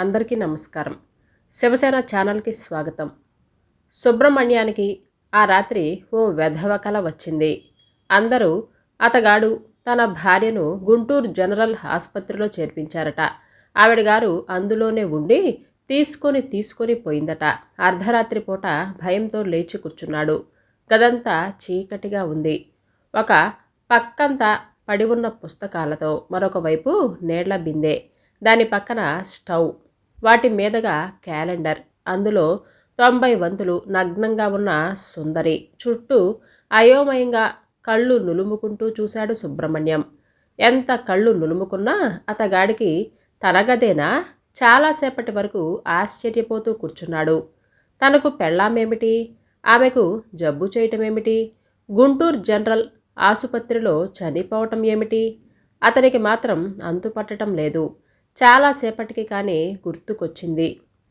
అందరికీ నమస్కారం. శివసేన ఛానల్కి స్వాగతం. సుబ్రహ్మణ్యానికి ఆ రాత్రి ఓ వెధవ కల వచ్చింది. అందరూ అతగాడు తన భార్యను గుంటూరు జనరల్ ఆసుపత్రిలో చేర్పించారట. ఆవిడ గారు అందులోనే ఉండి తీసుకొని తీసుకొని పోయిందట. అర్ధరాత్రి పూట భయంతో లేచి కూర్చున్నాడు. గదంతా చీకటిగా ఉంది. ఒక పక్కంతా పడి ఉన్న పుస్తకాలతో మరొక వైపు నీళ్ళ బిందె. దాని పక్కన స్టవ్. వాటి మీదగా క్యాలెండర్. అందులో తొంభై వంతులు నగ్నంగా ఉన్న సుందరి. చుట్టూ అయోమయంగా కళ్ళు నులుముకుంటూ చూశాడు సుబ్రహ్మణ్యం. ఎంత కళ్ళు నులుముకున్నా అతగాడికి తన గదేనా చాలాసేపటి వరకు ఆశ్చర్యపోతూ కూర్చున్నాడు. తనకు పెళ్ళామేమిటి? ఆమెకు జబ్బు చేయటమేమిటి? గుంటూరు జనరల్ ఆసుపత్రిలో చనిపోవటం ఏమిటి? అతనికి మాత్రం అంతుపట్టడం లేదు. చాలాసేపటికి కానీ గుర్తుకొచ్చింది.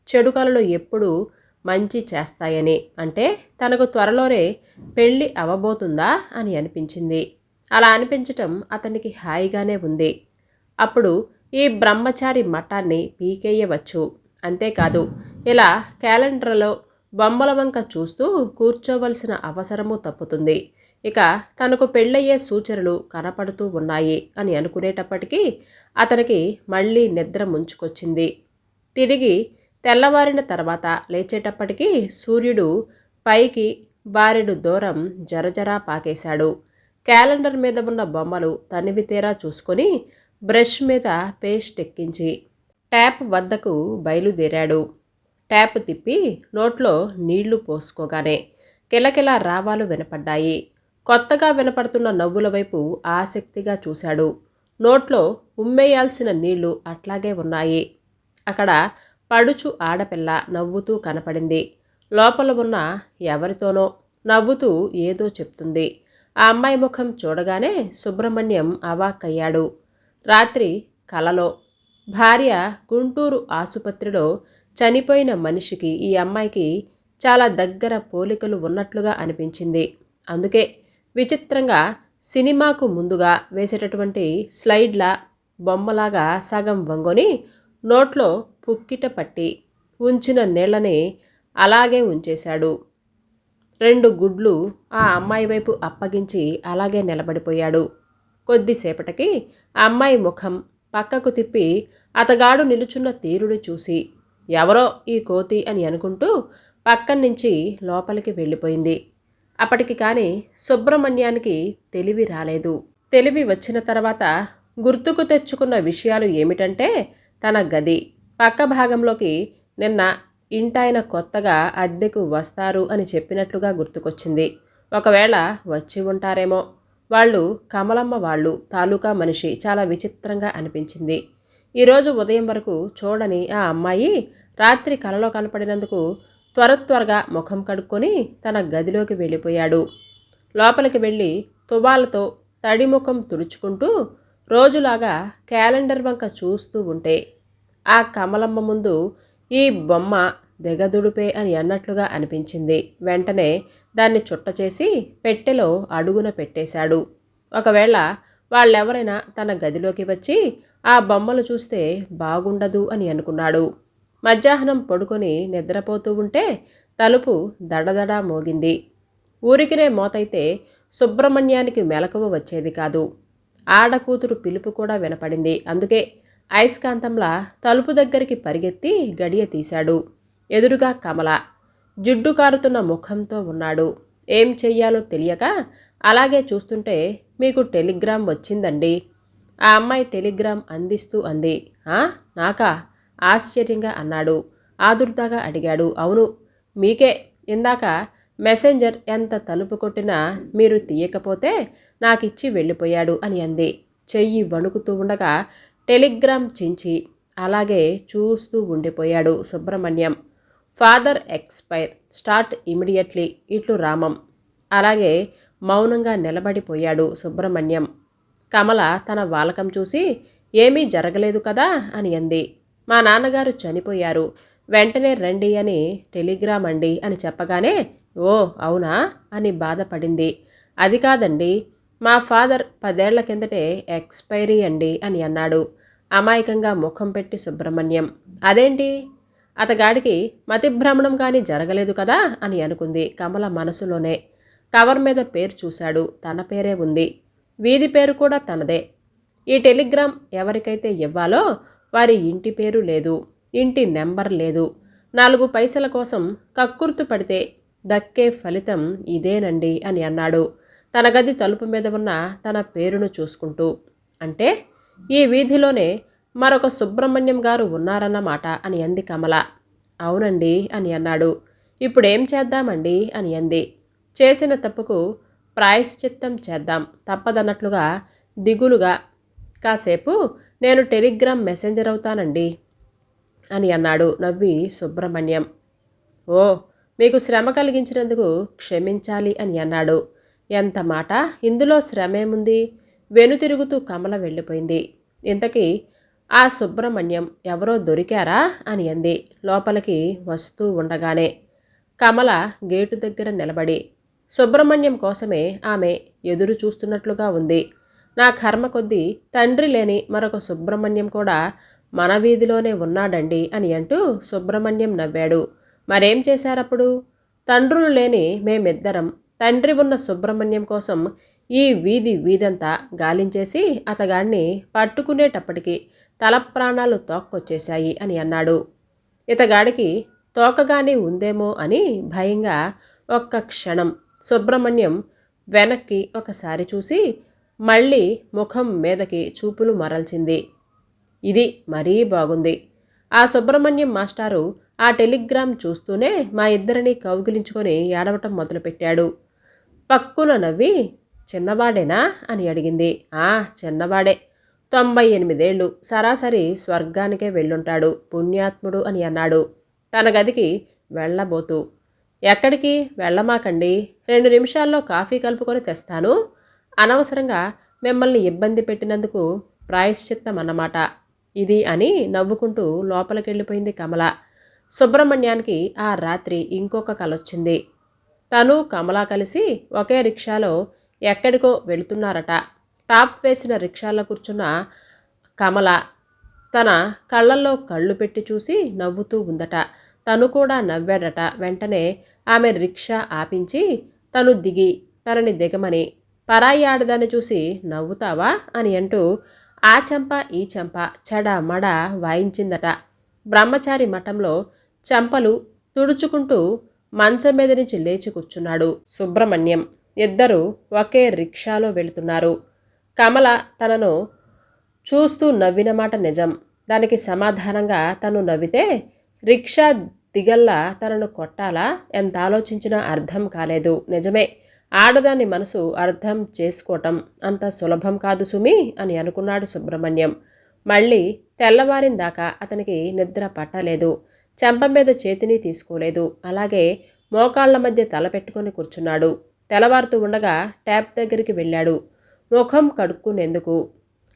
చెడు కలలు ఎప్పుడు మంచి చేస్తాయని. అంటే తనకు త్వరలోనే పెళ్ళి అవబోతుందా అని అనిపించింది. అలా అనిపించటం అతనికి హాయిగానే ఉంది. అప్పుడు ఈ బ్రహ్మచారి మఠాన్ని పీకేయవచ్చు. అంతేకాదు ఇలా క్యాలెండర్లో బొమ్మల వంక చూస్తూ కూర్చోవలసిన అవసరము తప్పుతుంది. ఇక తనకు పెళ్ళయ్యే సూచనలు కనపడుతూ ఉన్నాయి అని అనుకునేటప్పటికీ అతనికి మళ్ళీ నిద్ర ముంచుకొచ్చింది. తిరిగి తెల్లవారిన తర్వాత లేచేటప్పటికీ సూర్యుడు పైకి బారెడు దూరం జరజరా పాకేశాడు. క్యాలెండర్ మీద ఉన్న బొమ్మలు తనివి తీరా చూసుకొని బ్రష్ మీద పేస్ట్ ఎక్కించి ట్యాప్ వద్దకు బయలుదేరాడు. ట్యాప్ తిప్పి నోట్లో నీళ్ళు పోసుకోగానే కిలకిల రావాలు వినపడ్డాయి. కొత్తగా వినపడుతున్న నవ్వుల వైపు ఆసక్తిగా చూశాడు. నోట్లో ఉమ్మేయాల్సిన నీళ్ళు అట్లాగే ఉన్నాయి. అక్కడ పడుచు ఆడపిల్ల నవ్వుతూ కనపడింది. లోపల ఉన్న ఎవరితోనో నవ్వుతూ ఏదో చెప్తుంది. ఆ అమ్మాయి ముఖం చూడగానే సుబ్రహ్మణ్యం అవాక్కయ్యాడు. రాత్రి కలలో భార్య గుంటూరు ఆసుపత్రిలో చనిపోయిన మనిషికి ఈ అమ్మాయికి చాలా దగ్గర పోలికలు ఉన్నట్లుగా అనిపించింది. అందుకే విచిత్రంగా సినిమాకు ముందుగా వేసేటటువంటి స్లైడ్ల బొమ్మలాగా సగం వంగొని నోట్లో పుక్కిట పట్టి ఉంచిన నీళ్ళని అలాగే ఉంచేశాడు. రెండు గుడ్లు ఆ అమ్మాయి వైపు అప్పగించి అలాగే నిలబడిపోయాడు. కొద్దిసేపటికి ఆ అమ్మాయి ముఖం పక్కకు తిప్పి అతగాడు నిలుచున్న తీరుడు చూసి ఎవరో ఈ కోతి అని అనుకుంటూ పక్కన నుంచి లోపలికి వెళ్ళిపోయింది. అప్పటికి కానీ సుబ్రహ్మణ్యానికి తెలివి రాలేదు. తెలివి వచ్చిన తర్వాత గుర్తుకు తెచ్చుకున్న విషయాలు ఏమిటంటే తన గది. పక్క భాగంలోకి నిన్న ఇంటాయన కొత్తగా అద్దెకు వస్తారు అని చెప్పినట్లుగా గుర్తుకొచ్చింది. ఒకవేళ వచ్చి ఉంటారేమో. వాళ్ళు కమలమ్మ వాళ్ళు తాలూకా మనిషి చాలా విచిత్రంగా అనిపించింది. ఈరోజు ఉదయం వరకు చూడని ఆ అమ్మాయి రాత్రి కలలో కనపడినందుకు త్వర త్వరగా ముఖం కడుక్కొని తన గదిలోకి వెళ్ళిపోయాడు. లోపలికి వెళ్ళి తువాలతో తడి ముఖం తుడుచుకుంటూ రోజులాగా క్యాలెండర్ వంక చూస్తూ ఉంటే ఆ కమలమ్మ ముందు ఈ బొమ్మ దిగదుడుపే అని అన్నట్లుగా అనిపించింది. వెంటనే దాన్ని చుట్ట చేసి పెట్టెలో అడుగున పెట్టేశాడు. ఒకవేళ వాళ్ళెవరైనా తన గదిలోకి వచ్చి ఆ బొమ్మలు చూస్తే బాగుండదు అని అనుకున్నాడు. మధ్యాహ్నం పడుకొని నిద్రపోతూ ఉంటే తలుపు దడదడా మోగింది. ఊరికినే మోతైతే సుబ్రహ్మణ్యానికి మెలకువ వచ్చేది కాదు. ఆడకూతురు పిలుపు కూడా వినపడింది. అందుకే అయస్కాంతంలా తలుపు దగ్గరికి పరిగెత్తి గడియ తీశాడు. ఎదురుగా కమల జిడ్డు కారుతున్న ముఖంతో ఉన్నాడు. ఏం చెయ్యాలో తెలియక అలాగే చూస్తుంటే మీకు టెలిగ్రామ్ వచ్చిందండి. ఆ అమ్మాయి టెలిగ్రామ్ అందిస్తూ అంది. నాకా? ఆశ్చర్యంగా అన్నాడు. ఆదుర్దాగా అడిగాడు. అవును మీకే. ఇందాక మెసెంజర్ ఎంత తలుపు కొట్టినా మీరు తీయకపోతే నాకిచ్చి వెళ్ళిపోయాడు అని అంది. చెయ్యి వణుకుతూ ఉండగా టెలిగ్రామ్ చించి అలాగే చూస్తూ ఉండిపోయాడు Subrahmanyam. Father expire. Start immediately. ఇట్లు రామం. అలాగే మౌనంగా నిలబడిపోయాడు సుబ్రహ్మణ్యం. కమల తన వాలకం చూసి ఏమీ జరగలేదు కదా అని అంది. మా నాన్నగారు చనిపోయారు. వెంటనే రండి అని టెలిగ్రామ్ అండి అని చెప్పగానే ఓ అవునా? అని బాధపడింది. అది కాదండి మా ఫాదర్ పదేళ్ళ కిందటే ఎక్స్పైరీ అండి అని అన్నాడు. అమాయకంగా ముఖం పెట్టి సుబ్రహ్మణ్యం అదేంటి? అతగాడికి మతిభ్రమణం కానీ జరగలేదు కదా? అని అనుకుంది కమల మనసులోనే. కవర్ మీద పేరు చూశాడు. తన పేరే ఉంది. వీధి పేరు కూడా తనదే. ఈ టెలిగ్రామ్ ఎవరికైతే ఇవ్వాలో వారి ఇంటి పేరు లేదు ఇంటి నెంబర్ లేదు. నాలుగు పైసల కోసం కక్కుర్తు పడితే దక్కే ఫలితం ఇదేనండి అని అన్నాడు. తన గది తలుపు మీద ఉన్న తన పేరును చూసుకుంటూ. అంటే ఈ వీధిలోనే మరొక సుబ్రహ్మణ్యం గారు ఉన్నారన్నమాట అని అంది కమల. అవునండి అని అన్నాడు. ఇప్పుడేం చేద్దామండి అని అంది. చేసిన తప్పుకు ప్రాయశ్చిత్తం చేద్దాం తప్పదన్నట్లుగా దిగులుగా. కాసేపు నేను టెలిగ్రామ్ మెసెంజర్ అవుతానండి అని అన్నాడు నవ్వి సుబ్రహ్మణ్యం. ఓ మీకు శ్రమ కలిగించినందుకు క్షమించాలి అని అన్నాడు. ఎంత మాట? ఇందులో శ్రమేముంది? వెనుతిరుగుతూ కమల వెళ్ళిపోయింది. ఇంతకీ ఆ సుబ్రహ్మణ్యం ఎవరో దొరికారా? అని అంది. లోపలికి వస్తూ ఉండగానే కమల గేటు దగ్గర నిలబడి సుబ్రహ్మణ్యం కోసమే ఆమె ఎదురు చూస్తున్నట్లుగా ఉంది. నా కర్మ కొద్దీ తండ్రి లేని మరొక సుబ్రహ్మణ్యం కూడా మన వీధిలోనే ఉన్నాడండి అని అంటూ సుబ్రహ్మణ్యం నవ్వాడు. మరేం చేశారప్పుడు? తండ్రులు లేని మేమిద్దరం తండ్రి ఉన్న సుబ్రహ్మణ్యం కోసం ఈ వీధి వీధంతా గాలించేసి అతగాడిని పట్టుకునేటప్పటికి తల ప్రాణాలు తోక్కొచ్చేశాయి అని అన్నాడు. ఇతగాడికి తోకగానే ఉందేమో అని భయంగా ఒక్క క్షణం సుబ్రహ్మణ్యం వెనక్కి ఒకసారి చూసి మళ్ళీ ముఖం మీదకి చూపులు మరల్చింది. ఇది మరీ బాగుంది. ఆ సుబ్రహ్మణ్యం మాస్టారు ఆ టెలిగ్రామ్ చూస్తూనే మా ఇద్దరిని కౌగిలించుకొని ఏడవటం మొదలుపెట్టాడు. పక్కున నవ్వి చిన్నవాడేనా? అని అడిగింది. ఆ చిన్నవాడే. తొంభై ఎనిమిదేళ్ళు. సరాసరి స్వర్గానికే వెళ్ళుంటాడు. పుణ్యాత్ముడు అని అన్నాడు. తన గదికి వెళ్ళబోతూ ఎక్కడికి? వెళ్ళమాకండి. రెండు నిమిషాల్లో కాఫీ కలుపుకొని తెస్తాను. అనవసరంగా మిమ్మల్ని ఇబ్బంది పెట్టినందుకు ప్రాయశ్చిత్తం అన్నమాట ఇది అని నవ్వుకుంటూ లోపలికెళ్ళిపోయింది కమల. సుబ్రహ్మణ్యానికి ఆ రాత్రి ఇంకొక కలొచ్చింది. తను కమల కలిసి ఒకే రిక్షాలో ఎక్కడికో వెళుతున్నారట. టాప్ వేసిన రిక్షాలో కూర్చున్న కమల తన కళ్ళల్లో కళ్ళు పెట్టి చూసి నవ్వుతూ ఉందట. తను కూడా నవ్వాడట. వెంటనే ఆమె రిక్షా ఆపించి తను దిగి తనని దిగమని పరాయి ఆడదాన్ని చూసి నవ్వుతావా అని అంటూ ఆ చెంప ఈ చెంప చెడ మడ వాయించిందట. బ్రహ్మచారి మఠంలో చెంపలు తుడుచుకుంటూ మంచం మీద నుంచి లేచి కూర్చున్నాడు సుబ్రహ్మణ్యం. ఇద్దరూ ఒకే రిక్షాలో వెళుతున్నారు. కమల తనను చూస్తూ నవ్విన మాట నిజం. దానికి సమాధానంగా తను నవ్వితే రిక్షా దిగల్లా తనను కొట్టాలా? ఎంత ఆలోచించినా అర్థం కాలేదు. నిజమే. ఆడదాని మనసు అర్థం చేసుకోవటం అంత సులభం కాదు సుమి అని అనుకున్నాడు సుబ్రహ్మణ్యం. మళ్ళీ తెల్లవారిందాకా అతనికి నిద్ర పట్టలేదు. చెంప మీద చేతిని తీసుకోలేదు. అలాగే మోకాళ్ళ మధ్య తల పెట్టుకొని కూర్చున్నాడు. తెల్లవారుతూ ఉండగా ట్యాప్ దగ్గరికి వెళ్ళాడు. ముఖం కడుక్కునేందుకు.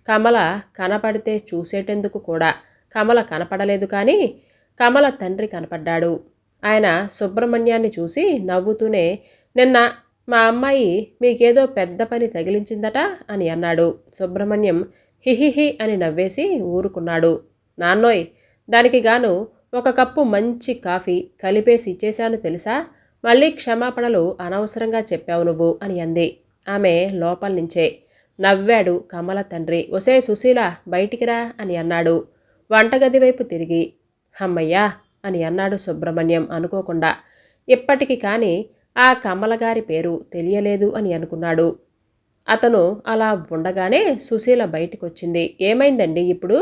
కమల కనపడితే చూసేటందుకు కూడా. కమల కనపడలేదు కానీ కమల తండ్రి కనపడ్డాడు. ఆయన సుబ్రహ్మణ్యాన్ని చూసి నవ్వుతూనే నిన్న మా అమ్మాయి మీకేదో పెద్ద పని తగిలించిందట అని అన్నాడు. సుబ్రహ్మణ్యం హిహిహి అని నవ్వేసి ఊరుకున్నాడు. నాన్నోయ్ దానికి గాను ఒక కప్పు మంచి కాఫీ కలిపేసి ఇచ్చేశాను తెలుసా? మళ్ళీ క్షమాపణలు అనవసరంగా చెప్పావు నువ్వు అని అంది. ఆమె లోపల నుంచే నవ్వాడు కమల తండ్రి. ఒసే సుశీల బయటికిరా అని అన్నాడు. వంటగది వైపు తిరిగి హమ్మయ్యా అని అన్నాడు సుబ్రహ్మణ్యం అనుకోకుండా. ఇప్పటికి కానీ ఆ కమలగారి పేరు తెలియలేదు అని అనుకున్నాడు. అతను అలా ఉండగానే సుశీల బయటకొచ్చింది. ఏమైందండి ఇప్పుడు?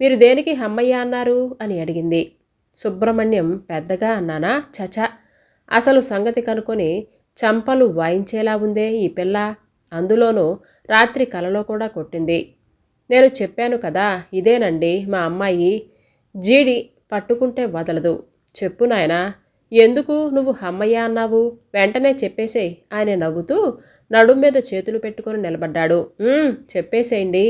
మీరు దేనికి హమ్మయ్య అన్నారు? అని అడిగింది. సుబ్రహ్మణ్యం పెద్దగా అన్నానా? చచ! అసలు సంగతి కనుకొని చంపలు వాయించేలా ఉందే ఈ పిల్ల? అందులోనూ రాత్రి కలలో కూడా కొట్టింది. నేను చెప్పాను కదా ఇదేనండి మా అమ్మాయి. జీడి పట్టుకుంటే వదలదు. చెప్పు నాయనా ఎందుకు నువ్వు హమ్మయ్య అన్నావు? వెంటనే చెప్పేసేయ్ ఆయన నవ్వుతూ నడుం మీద చేతులు పెట్టుకొని నిలబడ్డాడు. చెప్పేసేయండి.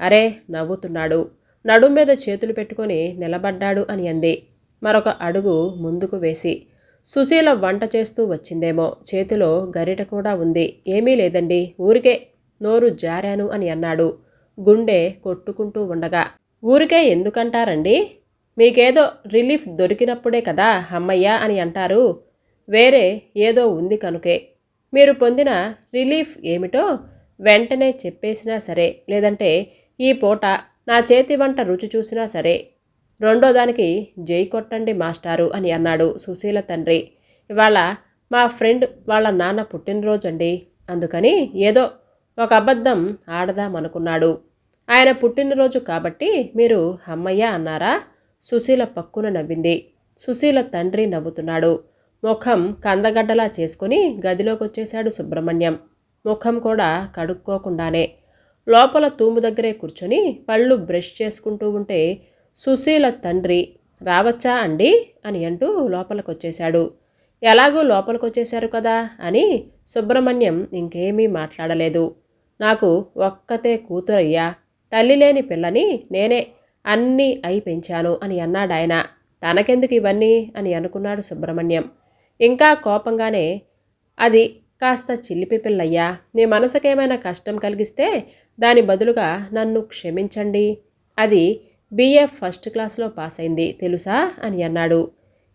అరే నవ్వుతున్నాడు. నడుం మీద చేతులు పెట్టుకొని నిలబడ్డాడు అని అంది. మరొక అడుగు ముందుకు వేసి. సుశీల వంట చేస్తూ వచ్చిందేమో. చేతిలో గరిట కూడా ఉంది. ఏమీ లేదండి. ఊరికే నోరు జారాను అని అన్నాడు. గుండె కొట్టుకుంటూ ఉండగా. ఊరికే ఎందుకంటారండి? మీకేదో రిలీఫ్ దొరికినప్పుడే కదా అమ్మయ్య అని అంటారు. వేరే ఏదో ఉంది కనుకే. మీరు పొందిన రిలీఫ్ ఏమిటో వెంటనే చెప్పేసినా సరే లేదంటే ఈ పూట నా చేతి వంట రుచి చూసినా సరే రెండో దానికి జై కొట్టండి మాస్టారు అని అన్నాడు సుశీల తండ్రి. ఇవాళ మా ఫ్రెండ్ వాళ్ళ నాన్న పుట్టినరోజు అండి అందుకని ఏదో ఒక అబద్ధం ఆడదామనుకున్నాడు. ఆయన పుట్టినరోజు కాబట్టి మీరు అమ్మయ్య అన్నారా? సుశీల పక్కున నవ్వింది. సుశీల తండ్రి నవ్వుతున్నాడు. ముఖం కందగడ్డలా చేసుకుని గదిలోకి వచ్చేశాడు సుబ్రహ్మణ్యం. ముఖం కూడా కడుక్కోకుండానే. లోపల తూము దగ్గరే కూర్చొని పళ్ళు బ్రష్ చేసుకుంటూ ఉంటే సుశీల తండ్రి రావచ్చా అండి? అని అంటూ లోపలికొచ్చేశాడు. ఎలాగూ లోపలికొచ్చేశారు కదా? అని సుబ్రహ్మణ్యం ఇంకేమీ మాట్లాడలేదు. నాకు ఒక్కతే కూతురయ్యా. తల్లి లేని పిల్లని నేనే అన్నీ అయి పెంచాను అని అన్నాడాయన తనకెందుకు ఇవన్నీ అని అనుకున్నాడు సుబ్రహ్మణ్యం. ఇంకా కోపంగానే అది కాస్త చిల్లిపి పిల్లయ్యా నీ మనసుకేమైనా కష్టం కలిగిస్తే దాని బదులుగా నన్ను క్షమించండి. అది బిఏ ఫస్ట్ క్లాస్లో పాస్ అయింది తెలుసా? అని అన్నాడు.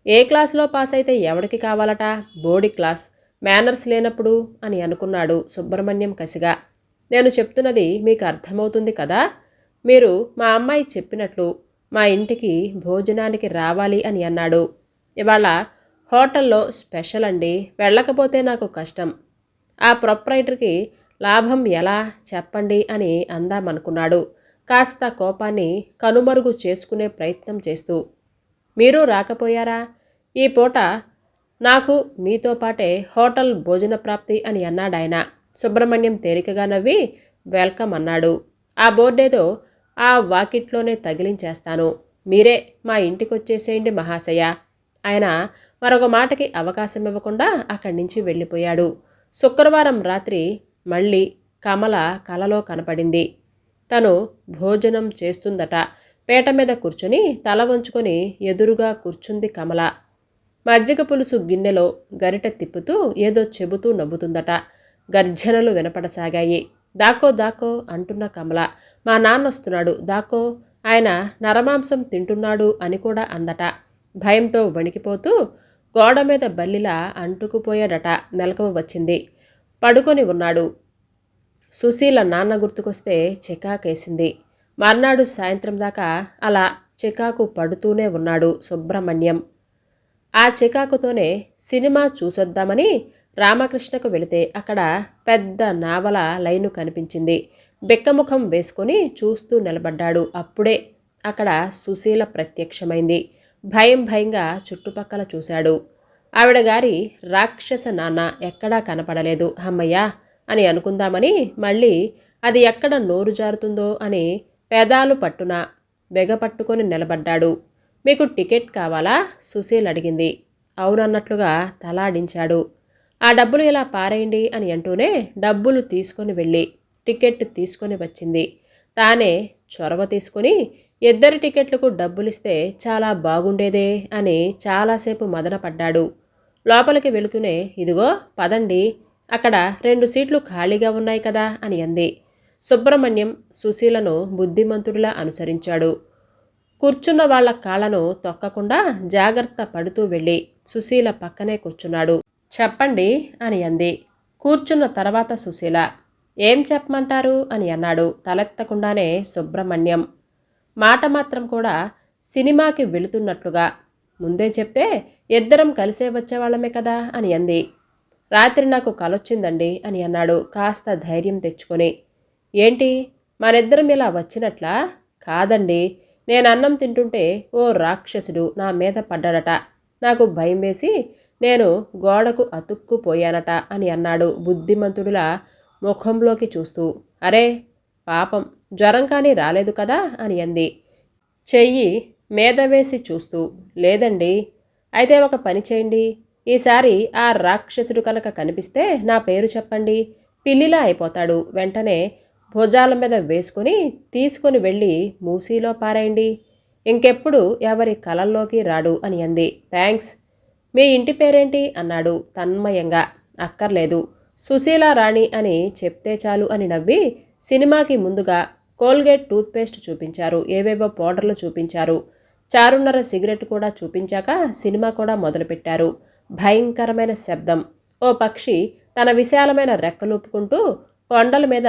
ఏ క్లాస్లో పాస్ అయితే ఎవడికి కావాలట? బోర్డి క్లాస్ మేనర్స్ లేనప్పుడు అని అనుకున్నాడు సుబ్రహ్మణ్యం కసిగా. నేను చెప్తున్నది మీకు అర్థమవుతుంది కదా? మీరు మా అమ్మాయి చెప్పినట్లు మా ఇంటికి భోజనానికి రావాలి అని అన్నాడు. ఇవాళ హోటల్లో స్పెషల్ అండి. వెళ్ళకపోతే నాకు కష్టం. ఆ ప్రొప్రైటర్కి లాభం ఎలా చెప్పండి అని అందామనుకున్నాడు. కాస్త కోపాన్ని కనుమరుగు చేసుకునే ప్రయత్నం చేస్తూ మీరు రాకపోయారా? ఈ పూట నాకు మీతో పాటే హోటల్ భోజన ప్రాప్తి అని అన్నాడాయన. సుబ్రహ్మణ్యం తేలికగా నవ్వి వెల్కమ్ అన్నాడు. ఆ బోర్డేదో ఆ వాకిట్లోనే తగిలించేస్తాను. మీరే మా ఇంటికి వచ్చేసేయండి మహాశయ. ఆయన మరొక మాటకి అవకాశం ఇవ్వకుండా అక్కడి నుంచి వెళ్ళిపోయాడు. శుక్రవారం రాత్రి మళ్ళీ కమల కలలో కనపడింది. తను భోజనం చేస్తుందట. పేట మీద కూర్చుని తల వంచుకొని ఎదురుగా కూర్చుంది కమల. మజ్జిగ పులుసు గిన్నెలో గరిట తిప్పుతూ ఏదో చెబుతూ నవ్వుతుందట. గర్జనలు వినపడసాగాయి. దాకో దాకో అంటున్న కమల. మా నాన్న వస్తున్నాడు. దాకో ఆయన నరమాంసం తింటున్నాడు అని కూడా అందట. భయంతో వణికిపోతూ గోడ మీద బల్లిలా అంటుకుపోయాడట. మెలకువ వచ్చింది. పడుకొని ఉన్నాడు. సుశీల నాన్న గుర్తుకొస్తే చికాకేసింది. మర్నాడు సాయంత్రం దాకా అలా చికాకు పడుతూనే ఉన్నాడు సుబ్రహ్మణ్యం. ఆ చికాకుతోనే సినిమా చూసొద్దామని రామకృష్ణకు వెళితే అక్కడ పెద్ద నావల లైను కనిపించింది. బెక్కముఖం వేసుకొని చూస్తూ నిలబడ్డాడు. అప్పుడే అక్కడ సుశీల ప్రత్యక్షమైంది. భయం భయంగా చుట్టుపక్కల చూశాడు. ఆవిడ గారి రాక్షస నాన్న ఎక్కడా కనపడలేదు. అమ్మయ్యా! అని అనుకుందామని మళ్ళీ అది ఎక్కడ నోరు జారుతుందో అని పెదాలు పట్టున బెగపట్టుకొని నిలబడ్డాడు. మీకు టికెట్ కావాలా? సుశీల్ అడిగింది. అవునన్నట్లుగా తలాడించాడు. ఆ డబ్బులు ఇలా పారేయండి అని అంటూనే డబ్బులు తీసుకొని వెళ్ళి టికెట్ తీసుకొని వచ్చింది. తానే చొరవ తీసుకొని ఇద్దరి టికెట్లకు డబ్బులిస్తే చాలా బాగుండేదే అని చాలాసేపు మదనపడ్డాడు. లోపలికి వెళుతూనే ఇదిగో పదండి అక్కడ రెండు సీట్లు ఖాళీగా ఉన్నాయి కదా అని అంది. సుబ్రహ్మణ్యం సుశీలను బుద్ధిమంతుడిలా అనుసరించాడు. కూర్చున్న వాళ్ళ కాళ్ళను తొక్కకుండా జాగ్రత్త పడుతూ వెళ్ళి సుశీల పక్కనే కూర్చున్నాడు. చెప్పండి అని అంది. కూర్చున్న తర్వాత సుశీల ఏం చెప్పమంటారు? అని అన్నాడు తలెత్తకుండానే సుబ్రహ్మణ్యం. మాట మాత్రం కూడా సినిమాకి వెళుతున్నట్లుగా. ముందే చెప్తే ఇద్దరం కలిసే వచ్చేవాళ్ళమే కదా? అని అంది. రాత్రి నాకు కలొచ్చిందండి అని అన్నాడు కాస్త ధైర్యం తెచ్చుకొని. ఏంటి? మనిద్దరం ఇలా వచ్చినట్లా? కాదండి. నేను అన్నం తింటుంటే ఓ రాక్షసుడు నా మీద పడ్డాడట. నాకు భయం వేసి నేను గోడకు అతుక్కుపోయానట అని అన్నాడు బుద్ధిమంతుడులా ముఖంలోకి చూస్తూ. అరే పాపం జ్వరం కానీ రాలేదు కదా అని అంది. చెయ్యి మీద వేసి చూస్తూ. లేదండి అయితే ఒక పని చేయండి. ఈసారి ఆ రాక్షసుడు కనుక కనిపిస్తే నా పేరు చెప్పండి. పిల్లిలా అయిపోతాడు. వెంటనే భుజాల మీద వేసుకొని తీసుకొని వెళ్ళి మూసీలో పారేయండి. ఇంకెప్పుడు ఎవరి కలల్లోకి రాడు అని అంది. థ్యాంక్స్ మీ ఇంటి పేరేంటి? అన్నాడు తన్మయంగా. అక్కర్లేదు. సుశీల రాణి అని చెప్తే చాలు అని నవ్వి సినిమాకి ముందుగా కోల్గేట్ టూత్పేస్ట్ చూపించారు. ఏవేవో పౌడర్లు చూపించారు. చారున్నర సిగరెట్ కూడా చూపించాక సినిమా కూడా మొదలుపెట్టారు. భయంకరమైన శబ్దం. ఓ పక్షి తన విశాలమైన రెక్కలూపుకుంటూ కొండల మీద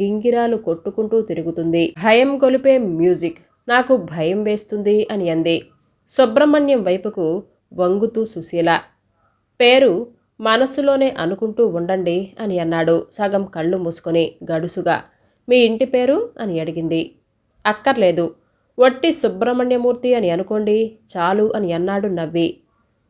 గింగిరాలు కొట్టుకుంటూ తిరుగుతుంది. భయం గొలిపే మ్యూజిక్. నాకు భయం వేస్తుంది అని అంది. సుబ్రహ్మణ్యం వైపుకు వంగుతూ సుశీల. పేరు మనసులోనే అనుకుంటూ ఉండండి అని అన్నాడు సగం కళ్ళు మూసుకొని గడుసుగా. మీ ఇంటి పేరు? అని అడిగింది. అక్కర్లేదు. వట్టి సుబ్రహ్మణ్యమూర్తి అని అనుకోండి చాలు అని అన్నాడు నవ్వి.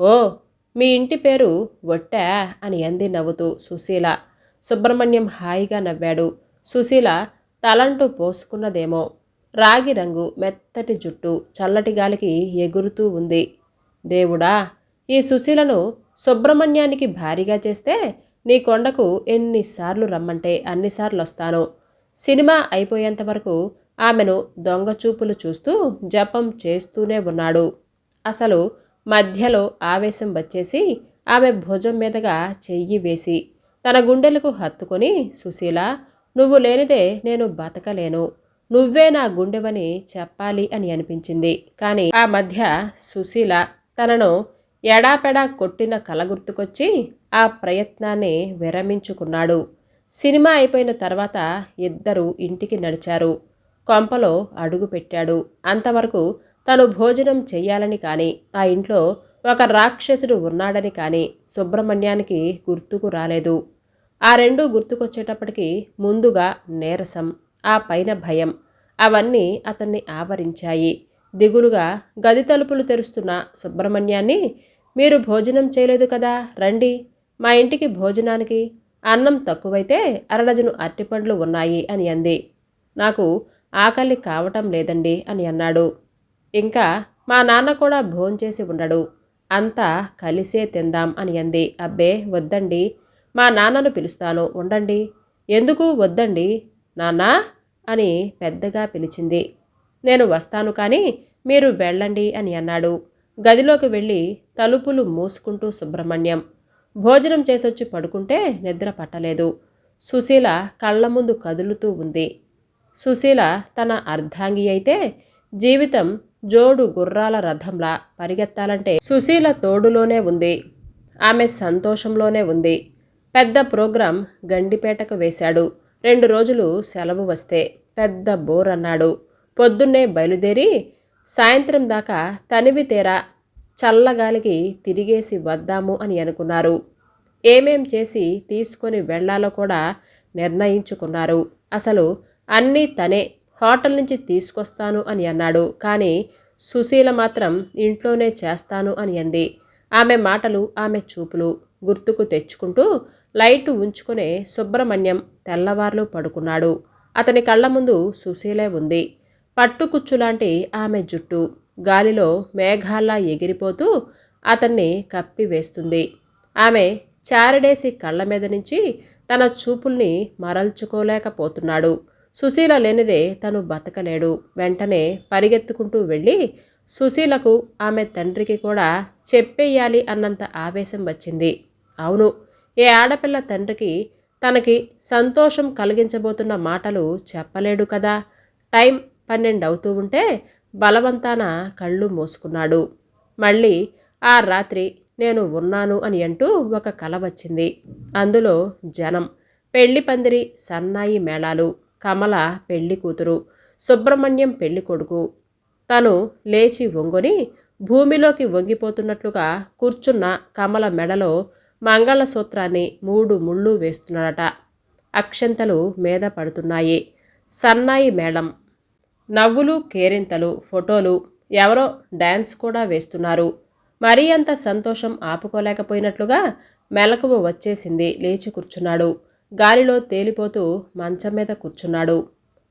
ఓ మీ ఇంటి పేరు వట్టా? అని అంది నవ్వుతూ సుశీల. సుబ్రహ్మణ్యం హాయిగా నవ్వాడు. సుశీల తలంటూ పోసుకున్నదేమో. రాగి రంగు మెత్తటి జుట్టు చల్లటి గాలికి ఎగురుతూ ఉంది. దేవుడా ఈ సుశీలను సుబ్రహ్మణ్యానికి భారీగా చేస్తే నీ కొండకు ఎన్నిసార్లు రమ్మంటే అన్నిసార్లు వస్తాను. సినిమా అయిపోయేంత వరకు ఆమెను దొంగచూపులు చూస్తూ జపం చేస్తూనే ఉన్నాడు. అసలు మధ్యలో ఆవేశం వచ్చేసి ఆమె భుజం మీదగా చెయ్యి వేసి తన గుండెలకు హత్తుకొని సుశీల నువ్వు లేనిదే నేను బతకలేను. నువ్వే నా గుండెవని చెప్పాలి అని అనిపించింది. కానీ ఆ మధ్య సుశీల తనను ఎడాపెడా కొట్టిన కల గుర్తుకొచ్చి ఆ ప్రయత్నాన్ని విరమించుకున్నాడు. సినిమా అయిపోయిన తర్వాత ఇద్దరు ఇంటికి నడిచారు. కొంపలో అడుగు పెట్టాడు. అంతవరకు తను భోజనం చెయ్యాలని కానీ ఆ ఇంట్లో ఒక రాక్షసుడు ఉన్నాడని కానీ సుబ్రహ్మణ్యానికి గుర్తుకు రాలేదు. ఆ రెండు గుర్తుకొచ్చేటప్పటికి ముందుగా నీరసం ఆ పైన భయం అవన్నీ అతన్ని ఆవరించాయి. దిగులుగా గది తలుపులు తెరుస్తున్న సుబ్రహ్మణ్యాన్ని మీరు భోజనం చేయలేదు కదా రండి. మా ఇంటికి భోజనానికి అన్నం తక్కువైతే అరడజను అరటిపండ్లు ఉన్నాయి అని అంది. నాకు ఆకలి కావటం లేదండి అని అన్నాడు. ఇంకా మా నాన్న కూడా భోంచేసి ఉండడు. అంతా కలిసే తిందాం అని అంది. అబ్బే వద్దండి. మా నాన్నను పిలుస్తాను. ఉండండి. ఎందుకు వద్దండి? నాన్నా అని పెద్దగా పిలిచింది. నేను వస్తాను కానీ మీరు వెళ్ళండి అని అన్నాడు. గదిలోకి వెళ్ళి తలుపులు మూసుకుంటూ సుబ్రహ్మణ్యం. భోజనం చేసొచ్చి పడుకుంటే నిద్ర పట్టలేదు. సుశీల కళ్ళ ముందు కదులుతూ ఉంది. సుశీల తన అర్ధాంగి అయితే జీవితం జోడు గుర్రాల రథంలా పరిగెత్తాలంటే సుశీల తోడులోనే ఉంది. ఆమె సంతోషంలోనే ఉంది. పెద్ద ప్రోగ్రాం గండిపేటకు వేశాడు. రెండు రోజులు సెలవు వస్తే పెద్ద బోర్ అన్నాడు పొద్దున్నే బయలుదేరి సాయంత్రం దాకా తనివి తేరా చల్లగాలికి తిరిగేసి వద్దాము అని అనుకున్నారు. ఏమేం చేసి తీసుకొని వెళ్ళాలో కూడా నిర్ణయించుకున్నారు. అసలు అన్నీ తనే హోటల్ నుంచి తీసుకొస్తాను అని అన్నాడు. కానీ సుశీల మాత్రం ఇంట్లోనే చేస్తాను అని అంది. ఆమె మాటలు ఆమె చూపులు గుర్తుకు తెచ్చుకుంటూ లైట్ ఉంచుకునే సుబ్రహ్మణ్యం తెల్లవార్లు పడుకున్నాడు. అతని కళ్ళ ముందు సుశీలే ఉంది. పట్టుకుచ్చులాంటి ఆమె జుట్టు. గాలిలో మేఘాల్లా ఎగిరిపోతూ అతన్ని కప్పివేస్తుంది. ఆమె చారడేసి కళ్ళ మీద నుంచి తన చూపుల్ని మరల్చుకోలేకపోతున్నాడు. సుశీల లేనిదే తను బతకలేడు. వెంటనే పరిగెత్తుకుంటూ వెళ్ళి సుశీలకు ఆమె తండ్రికి కూడా చెప్పేయాలి అన్నంత ఆవేశం వచ్చింది. అవును ఏ ఆడపిల్ల తండ్రికి తనకి సంతోషం కలిగించబోతున్న మాటలు చెప్పలేడు కదా. టైం పన్నెండు అవుతూ ఉంటే బలవంతాన కళ్ళు మూసుకున్నాడు. మళ్ళీ ఆ రాత్రి నేను ఉన్నాను అని అంటూ ఒక కల వచ్చింది. అందులో జనం పెళ్ళి పందిరి సన్నాయి మేళాలు కమల పెళ్ళి కూతురు సుబ్రహ్మణ్యం పెళ్ళి కొడుకు. తను లేచి వంగుని భూమిలోకి వంగిపోతున్నట్లుగా కూర్చున్న కమల మెడలో మంగళసూత్రాన్ని మూడు ముళ్ళు వేస్తున్నాడట. అక్షంతలు మీద పడుతున్నాయి. సన్నాయి మేళం నవ్వులు కేరింతలు ఫోటోలు ఎవరో డ్యాన్స్ కూడా వేస్తున్నారు. మరీ అంత సంతోషం ఆపుకోలేకపోయినట్లుగా మెలకువ వచ్చేసింది లేచి కూర్చున్నాడు. గాలిలో తేలిపోతూ మంచం మీద కూర్చున్నాడు.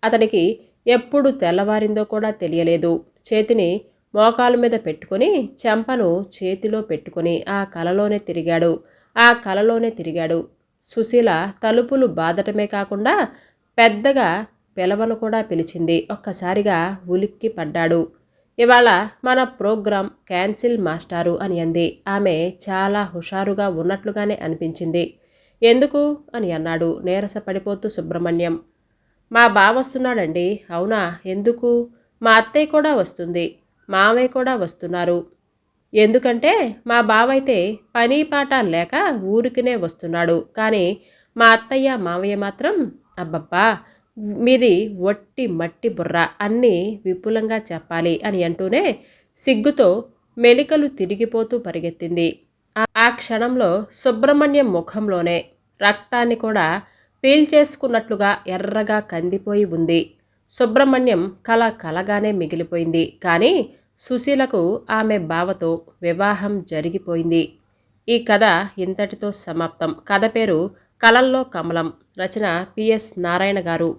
అతనికి ఎప్పుడు తెల్లవారిందో కూడా తెలియలేదు. చేతిని మోకాలు మీద పెట్టుకొని చెంపను చేతిలో పెట్టుకొని ఆ కలలోనే తిరిగాడు. ఆ కలలోనే తిరిగాడు. సుశీల తలుపులు బాదటమే కాకుండా పెద్దగా పిలవను కూడా పిలిచింది. ఒక్కసారిగా ఉలిక్కి పడ్డాడు. ఇవాళ మన ప్రోగ్రాం క్యాన్సిల్ మాస్టారు అని అంది. ఆమె చాలా హుషారుగా ఉన్నట్లుగానే అనిపించింది. ఎందుకు? అని అన్నాడు నీరస పడిపోతూ సుబ్రహ్మణ్యం. మా బావ వస్తున్నాడండి. అవునా? ఎందుకు? మా అత్తయ్య కూడా వస్తుంది. మావయ్య కూడా వస్తున్నారు. ఎందుకంటే మా బావైతే పని పాట లేక ఊరికినే వస్తున్నాడు. కానీ మా అత్తయ్య మావయ్య మాత్రం అబ్బబ్బా! మీది వట్టి మట్టి బుర్ర అన్నీ విపులంగా చెప్పాలి అని అంటూనే సిగ్గుతో మెలికలు తిరిగిపోతూ పరిగెత్తింది. ఆ క్షణంలో సుబ్రహ్మణ్యం ముఖంలోనే రక్తాన్ని కూడా పీల్చేసుకున్నట్లుగా ఎర్రగా కందిపోయి ఉంది. సుబ్రహ్మణ్యం కల కలగానే మిగిలిపోయింది. కానీ సుశీలకు ఆమె బావతో వివాహం జరిగిపోయింది. ఈ కథ ఇంతటితో సమాప్తం. కథ పేరు కలల్లో కమలం. రచన పిఎస్ నారాయణ గారు.